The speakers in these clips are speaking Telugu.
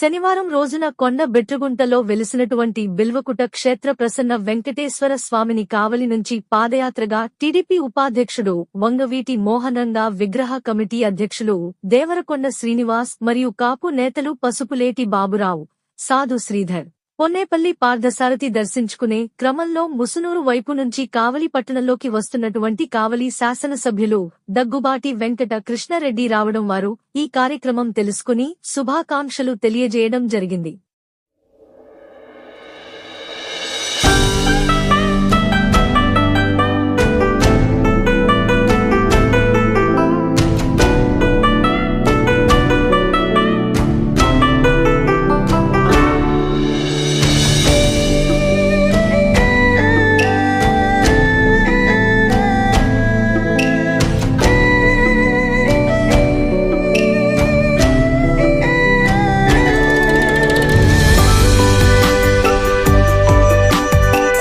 శనివారం రోజున కొండ బెట్టుగుంటలో వెలిసినటువంటి బిల్వకుట క్షేత్ర ప్రసన్న వెంకటేశ్వర స్వామిని కావలి నుంచి పాదయాత్రగా టీడీపీ ఉపాధ్యక్షుడు వంగవీటి మోహనంగా విగ్రహ కమిటీ అధ్యక్షులు దేవరకొండ శ్రీనివాస్ మరియు కాపు నేతలు పసుపులేటి బాబురావు. సాధు శ్రీధర్. పొన్నేపల్లి పార్థసారథి దర్శించుకునే క్రమంలో ముసునూరు వైపు నుంచి కావలి పట్టణంలోకి వస్తున్నటువంటి కావలి శాసనసభ్యులు దగ్గుబాటి వెంకట కృష్ణారెడ్డి రావడం వారు ఈ కార్యక్రమం తెలుసుకుని శుభాకాంక్షలు తెలియజేయడం జరిగింది.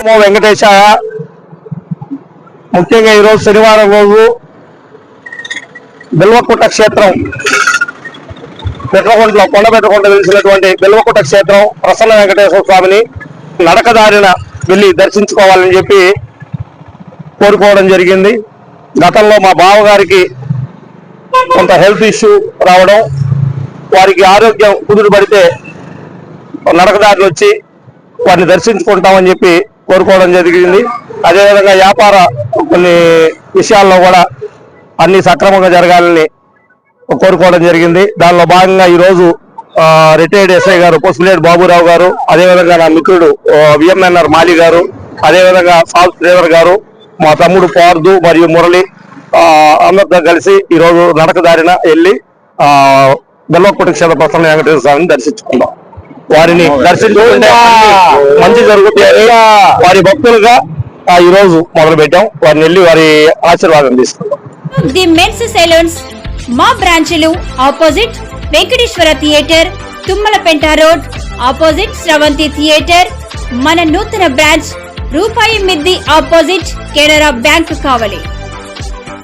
నమో వెంకటేశాయ. ముఖ్యంగా ఈరోజు శనివారం రోజు బిల్వకుట క్షేత్రం పెట్టకుంటలో కొండ పెట్టకుంట తెలిసినటువంటి బిల్వకుట క్షేత్రం ప్రసన్న వెంకటేశ్వర స్వామిని నడకదారిన వెళ్ళి దర్శించుకోవాలని చెప్పి కోరుకోవడం జరిగింది. గతంలో మా బావగారికి కొంత హెల్త్ ఇష్యూ రావడం వారికి ఆరోగ్యం కుదురు పడితే నడకదారులు వచ్చి వారిని దర్శించుకుంటామని చెప్పి కోరుకోవడం జరిగింది. అదేవిధంగా వ్యాపార కొన్ని విషయాల్లో కూడా అన్ని సక్రమంగా జరగాలని కోరుకోవడం జరిగింది. దానిలో భాగంగా ఈరోజు రిటైర్డ్ ఎస్ఐ గారు పొసులేటి బాబురావు గారు అదేవిధంగా నా మిత్రుడు విఎంఎన్ఆర్ మాలి గారు అదేవిధంగా సాల్ డ్రైవర్ గారు మా తమ్ముడు పార్దు మరియు మురళి అందరితో కలిసి ఈరోజు నడక దారిన వెళ్ళి ఆ బెల్లపూటి క్షేత్ర ప్రసన్న వెంకటేశ్వర స్వామిని దర్శించుకున్నాం. వారిని దర్శించుకుంటే మంచి జరుగుతాయని వారి భక్తులుగా ఆ, ఈ రోజు మొదలు పెట్టాం వారిని వెళ్ళి వారి ఆశీర్వాదం తీసుకున్నాం ది మెన్స్ సెలూన్స్ మా బ్రాంచ్లు opposite Venkateswara theatre Tummalapenta road opposite Sravanthi theatre మన నూతన బ్రాంచ్ రూపాయి మిద్ది ఆపోజిట్ కెనరా బ్యాంక్ కావలి.